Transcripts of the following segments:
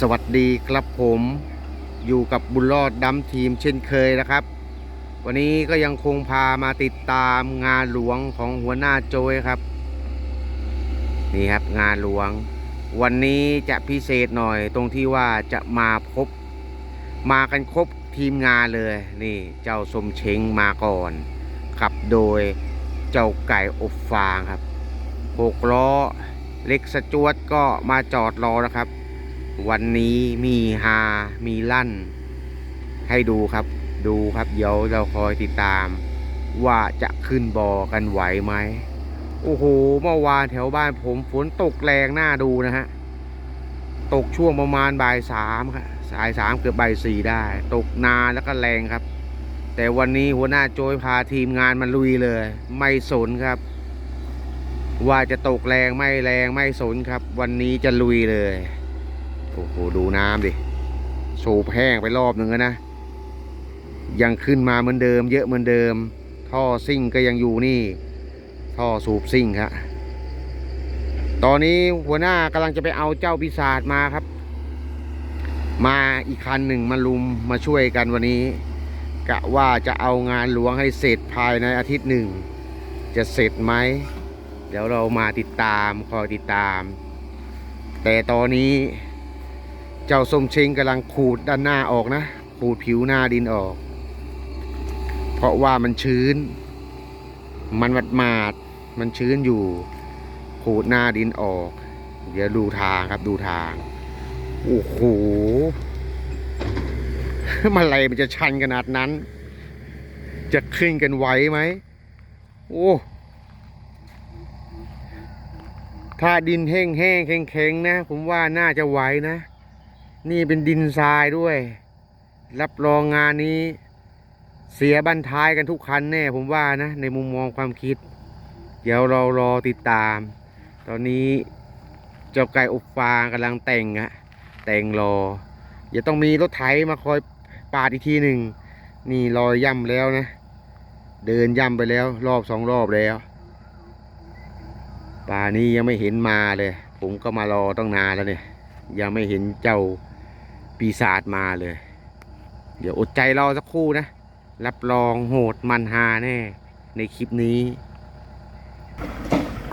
สวัสดีครับผมอยู่กับบุญรอดดำทีมเช่นเคยนะครับ วันนี้ก็ยังคงพามาติดตามงานหลวงของหัวหน้าโจยครับ นี่ครับงานหลวง วันนี้จะพิเศษหน่อยตรงที่ว่าจะมาพบ มากันครบทีมงานเลย นี่เจ้าสมเชงมาก่อนขับโดยเจ้าไก่อบฟางครับหกล้อเล็กสจวดก็มาจอดรอนะครับ วันนี้มีฮา มีลั่น ให้ดูครับ ดูครับ เดี๋ยวเราคอยติดตาม ว่าจะขึ้นบอกันไหวไหม โอ้โห เมื่อวานแถวบ้านผมฝนตกแรงน่าดูนะฮะ ตกช่วงประมาณบ่ายสามครับสายสามเกือบบ่ายสี่ได้ ตกนานแล้วก็แรงครับ แต่วันนี้หัวหน้าโจยพาทีมงานมันลุยเลย ไม่สนครับ ว่าจะตกแรงไม่แรงไม่สนครับ วันนี้จะลุยเลย โอ้โห ดูน้ำดิสูบแห้งไปรอบหนึ่งแล้วนะ ยังขึ้นมาเหมือนเดิม เยอะเหมือนเดิม ท่อซิ่งก็ยังอยู่นี่ ท่อสูบซิ่งครับตอนนี้หัวหน้ากำลังจะไปเอาเจ้าปีศาจมาครับ มาอีกคันหนึ่งมาลุมมาช่วยกันวันนี้กะว่าจะเอางานหลวงให้เสร็จภายในอาทิตย์หนึ่ง จะเสร็จไหม เดี๋ยวเรามาติดตามคอยติดตาม แต่ตอนนี้ เจ้าส้มเชงกำลังขูดด้านหน้าออกนะ ขูดผิวหน้าดินออก เพราะว่ามันชื้น มันหมาดมาดมันชื้นอยู่ ขูดหน้าดินออก เดี๋ยวดูทางครับดูทาง โอ้โหมันอะไรมันจะชันขนาดนั้น จะขึ้นกันไหวไหม โอ้ถ้าดินแห้งแห้งๆแข็งๆนะ ผมว่าน่าจะไหวนะ นี่เป็นดินทรายด้วย รับรองงานนี้ เสียบันท้ายกันทุกคันแน่ผมว่านะ ในมุมมองความคิด เดี๋ยวเรารอติดตาม ตอนนี้เจ้าไก่อบฟางกำลังแต่งอะแต่งรออย่าต้องมีรถไถมาคอยปาดอีกทีหนึ่งนี่รอยย่ำแล้วนะ เดินย่ำไปแล้ว รอบสองรอบแล้วป่านี้ยังไม่เห็นมาเลย ผมก็มารอต้องนานแล้วเนี่ย ยังไม่เห็นเจ้า ปีศาจมาเลย เดี๋ยวอดใจรอสักครู่นะ รับรองโหดมันฮาแน่ ในคลิปนี้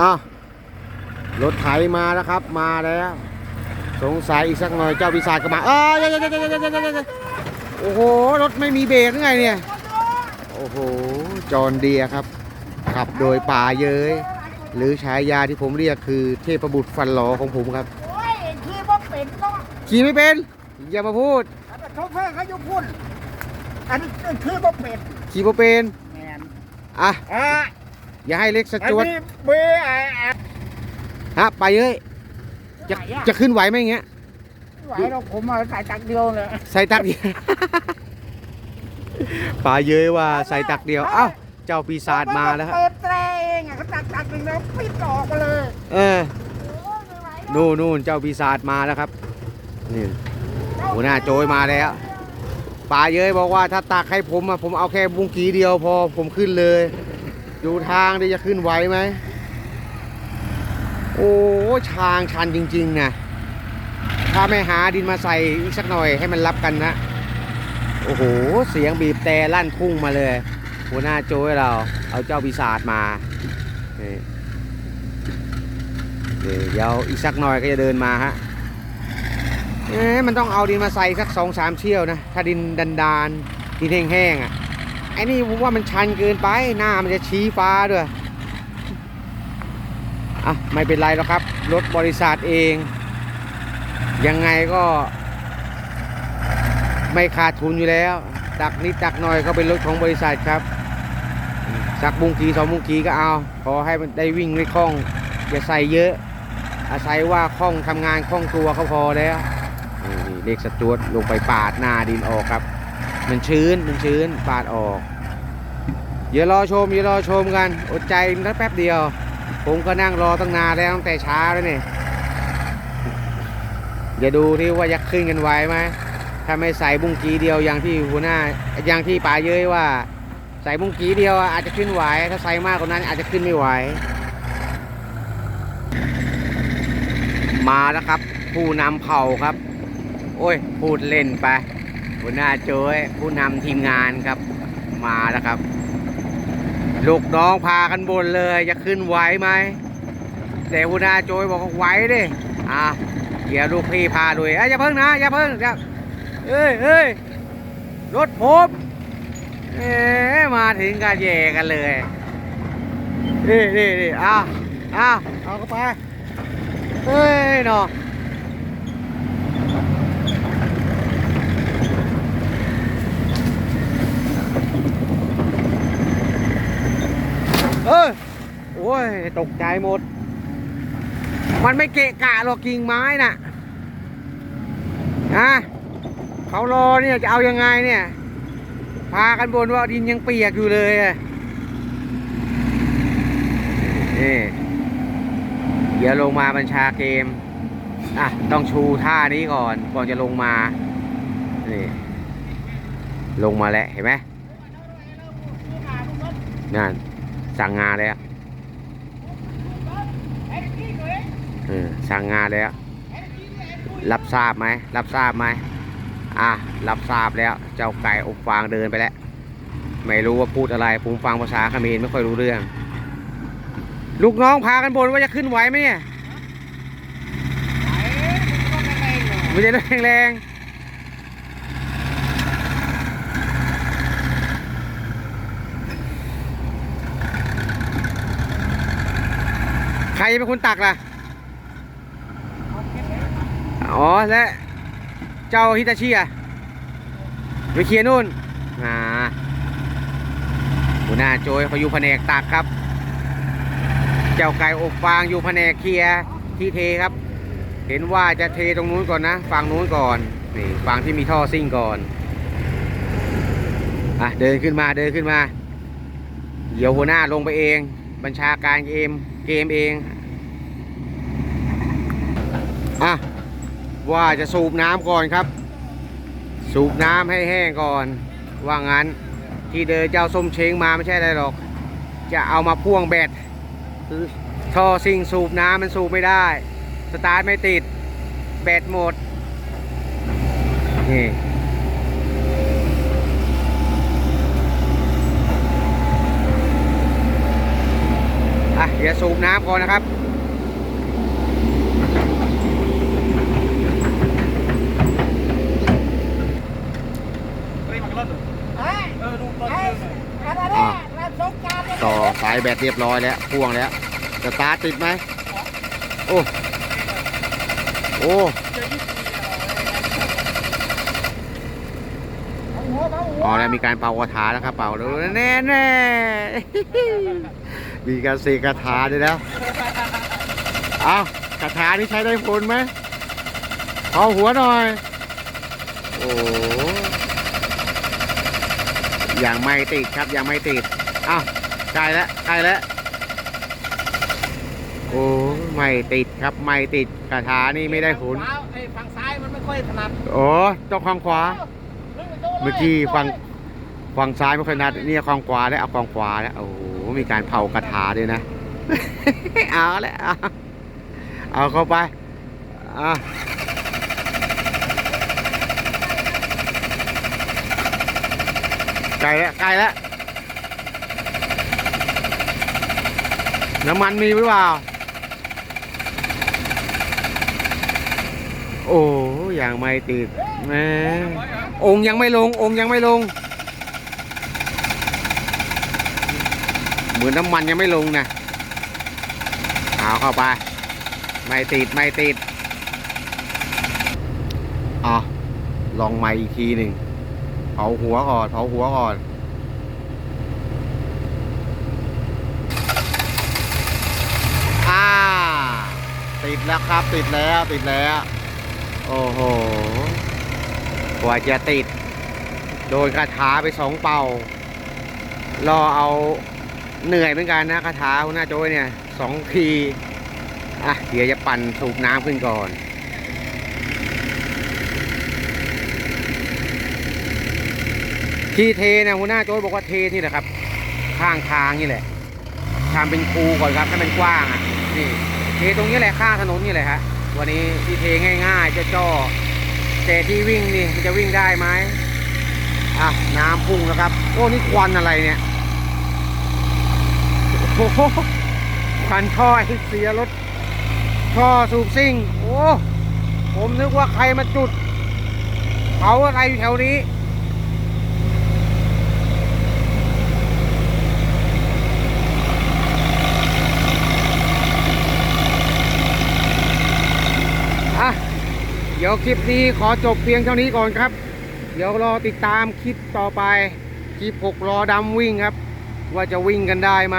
อ้าวรถไถมาแล้วครับ มาแล้ว สงสัยอีกสักหน่อยเจ้าปีศาจก็มาเอ้ยเดี๋ยวเดี๋ยวเดี๋ยวเดี๋ยวเดี๋ยวเดี๋ยวโอ้โห รถไม่มีเบรกหรือไงเนี่ย โอ้โห จอนเดียครับ ขับโดยป่าเย้ย หรือฉายาที่ผมเรียกคือเทพบุตรฟันหลอของผมครับโอ้ยขี่บ่เป็นเนาะขี่ไม่เป็น อย่ามาพูด อันนั้นโชเฟอร์เขาอยู่พุ่นอันนี้ขี่บ่เป็นขี่บ่เป็นแมนอะอ่าอย่าให้เล็กสอันจวดนี้เบไอ้ไอ้ฮะไปเอ้ยจะไหวอะจะขึ้นไหวไหมอย่างเงี้ยไหวเราผมมาใส่ตักเดียวเลยใส่ตักเดียว ป่าเย้ยว่าใส่ตักเดียวเอ้าเจ้าปีศาจมาแล้วครับเปิดแตรเองอะเขาตักตักหนึ่งแล้วปิดออกมาเลยเออ โอ้ยไม่ไหวแล้วนู่นนู่นเจ้าปีศาจมาแล้วครับนี่ หัวหน้าโจยมาแล้วป่าเย้ยบอกว่าถ้าตักให้ผมอะผมเอาแค่บุ้งกีเดียวพอผมขึ้นเลยดูทางดิจะขึ้นไหวไหมโอ้ทางชันจริงๆนะถ้าไม่หาดินมาใส่อีกสักหน่อยให้มันรับกันนะโอ้โหเสียงบีบแต่ลั่นทุ่งมาเลย หัวหน้าโจ้ยเรา เอาเจ้าปีศาจมาเดี๋ยวอีกสักหน่อยก็จะเดินมาฮะ เอ๊มันต้องเอาดินมาใส่สักสองสามเชี่ยวนะ ถ้าดินดันดานดินแห้งๆอะไอ้นี่ผมว่ามันชันเกินไปหน้ามันจะชี้ฟ้าด้วยอะไม่เป็นไรหรอกครับ รถบริษัทเอง ยังไงก็ ไม่ขาดทุนอยู่แล้วตักนิดตักหน่อยก็เป็นรถของบริษัทครับสักบุงกีสองบุงกีก็เอา ขอให้มันได้วิ่งไม่คล่อง อย่าใส่เยอะ อาศัยว่าคล่องทำงานคล่องตัวเขาพอแล้ว นี่เลขสจวดลงไปปาดหน้าดินออกครับ มันชื้นมันชื้นปาดออกเดี๋ยวรอชมเดี๋ยวรอชมกันอดใจสักแป๊บเดียว ผมก็นั่งรอตั้งนานแล้วตั้งแต่เช้าแล้วเนี่ยเดี๋ยวดูที่ว่าจะขึ้นกันไวไหมถ้าไม่ใส่บุ้งกีเดียวอย่างที่หัวหน้าอย่างที่ป่าเย้ยว่า ใส่บุ้งกีเดียวอาจจะขึ้นไหวถ้าใส่มากกว่านั้นอาจจะขึ้นไม่ไหวมาแล้วครับ ผู้นำเผ่าครับ โอ้ย พูดเล่นไปหัวหน้าโจ้ยผู้นำทีมงานครับ มาแล้วครับ ลูกน้องพากันบนเลย จะขึ้นไหวไหม แต่หัวหน้าโจ้ยบอกว่าไหวดิอะเดี๋ยวลูกพี่พาลุยอ้ยอย่าเพิ่งนะ อย่าเพิ่งอย่าเอ้ยเอ้ยรถผมเอ๊มาถึงกันแย่กันเลยนี่นี่นี่อ้าวอ้าวเอาเข้าไปเฮ้ยเนาะ เออโอ้ย ตกใจหมด มันไม่เกะกะหรอกกิ่งไม้น่ะนะเขารอเนี่ยจะเอายังไงเนี่ย พากันบนว่าดินยังเปียกอยู่เลยอะนี่เดี๋ยวลงมาบัญชาเกมอะต้องชูท่านี้ก่อนก่อนจะลงมานี่ลงมาแล้วเห็นไหมนั่น สั่งงานแล้วเออสั่งงานแล้ว รับทราบไหม รับทราบไหมอะรับทราบแล้ว เจ้าไก่อบฟางเดินไปแล้ว ไม่รู้ว่าพูดอะไรผมฟังภาษาเขมรไม่ค่อยรู้เรื่อง ลูกน้องพากันบนว่าจะขึ้นไหวไหมเนี่ยไม่ได้แรงแรง รเป็นคนตักล่ะ อ๋อ และเจ้าฮิตาชิอะไปเคลียร์นู่น อ่าหัวหน้าโจยเขาอยู่แผนกตักครับ เจ้าไก่อบฟางอยู่แผนกเคลียร์ที่เทครับ เห็นว่าจะเทตรงนู้นก่อนนะฝั่งนู้นก่อน นี่ฝั่งที่มีท่อซิ่งก่อน อะ เดินขึ้นมา เดินขึ้นมา เดี๋ยวหัวหน้าลงไปเอง บัญชาการเกม เกมเอง อะ ว่าจะสูบน้ำก่อนครับ สูบน้ำให้แห้งก่อน ว่างั้น ที่เดินเจ้าส้มเช้งมาไม่ใช่อะไรหรอก จะเอามาพ่วงแบตท่อซิ่งสูบน้ำมันสูบไม่ได้ สตาร์ทไม่ติด แบตหมด นี่ เดี๋ยวสูบน้ำก่อนนะครับต่อสายแบตเรียบร้อยแล้วพ่วงแล้วสตาร์ทติดไหมโอ้โอ้เอาหัวเอาหัวอ๋อแล้วมีการเป่ากระถาแล้วครับเป่าแล้วแน่แน่ มีการเสกกระถาด้วยนะเอากระถานี่ใช้ได้ผลไหมเป่าหัวหน่อย โอ้ยังไม่ติดครับยังไม่ติดอ้าวใกล้แล้วใกล้แล้วโอ้ไม่ติดครับไม่ติดกระถานี่ไม่ได้ผลขวาไอ้ฝั่งซ้ายมันไม่ค่อยถนัดโอ้ต้องข้างขวา เมื่อกี้ฟังฝั่งซ้ายไม่ค่อยนัดเนี่ยฝั่งขวาแล้วเอาฝั่งขวาแล้วโอ้โห มีการเผากระถาด้วยนะ เอาแล้วเอาเข้าไปอะใกล้แล้วใกล้แล้วน้ำมันมีหรือเปล่า โอ้ยังไม่ติดแม่องค์ยังไม่ลง องค์ยังไม่ลง เหมือนน้ำมันยังไม่ลงนะเอาเข้าไป ไม่ติดไม่ติดอะลองใหม่อีกทีหนึ่งเผาหัวก่อนเผาหัวก่อนอ่าติดแล้วครับ ติดแล้วติดแล้ว โอ้โหกว่าจะติด โดนคาถาไปสองเป่ารอเอา เหนื่อยเหมือนกันนะคาถาหัวหน้าโจ้ยเนี่ยสองทีอะเดี๋ยวจะปั่นสูบน้ำขึ้นก่อนที่เทเนี่ยหัวหน้าโจ้ยบอกว่าเทนี่แหละครับ ข้างทางนี่แหละทำเป็นคูก่อนครับให้มันกว้างอะนี่เทตรงนี้แหละข้างถนนนี่แหละฮะวันนี้ที่เทง่ายๆเจ้าจ้อแต่ที่วิ่งนี่มันจะวิ่งได้ไหมอะน้ำพุ่งแล้วครับโอ้นี่ควันอะไรเนี่ย โอ้โหคันท่อไอเสียรถท่อสูบซิ่ง โอ้ผมนึกว่าใครมาจุดเผาอะไรอยู่แถวนี้อะเดี๋ยวคลิปนี้ขอจบเพียงเท่านี้ก่อนครับ เดี๋ยวรอติดตามคลิปต่อไป คลิป6รอดำวิ่งครับ ว่าจะวิ่งกันได้ไหม